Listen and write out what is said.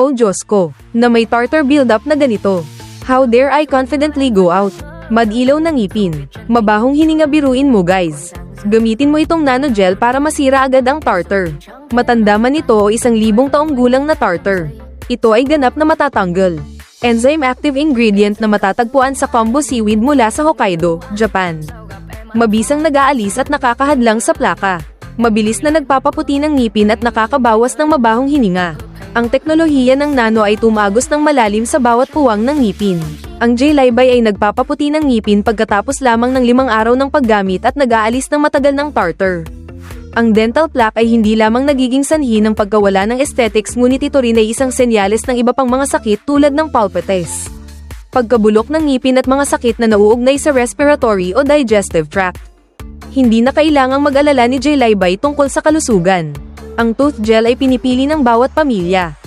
Oh Diyos ko, na may tartar build-up na ganito. How dare I confidently go out? Madilaw ng ngipin. Mabahong hininga biruin mo guys. Gamitin mo itong nanogel para masira agad ang tartar. Matanda man ito o isang libong taong gulang na tartar. Ito ay ganap na matatanggal. Enzyme active ingredient na matatagpuan sa combo seaweed mula sa Hokkaido, Japan. Mabisang nag-aalis at nakakahadlang sa plaka. Mabilis na nagpapaputi ng ngipin at nakakabawas ng mabahong hininga. Ang teknolohiya ng nano ay tumagos ng malalim sa bawat puwang ng ngipin. Ang J-Libay ay nagpapaputi ng ngipin pagkatapos lamang ng limang araw ng paggamit at nag-aalis ng matagal ng tartar. Ang dental plaque ay hindi lamang nagiging sanhi ng pagkawala ng aesthetics ngunit ito rin ay isang senyales ng iba pang mga sakit tulad ng pulpitis. Pagkabulok ng ngipin at mga sakit na nauugnay sa respiratory o digestive tract. Hindi na kailangang mag-alala ni J. Laibay tungkol sa kalusugan. Ang tooth gel ay pinipili ng bawat pamilya.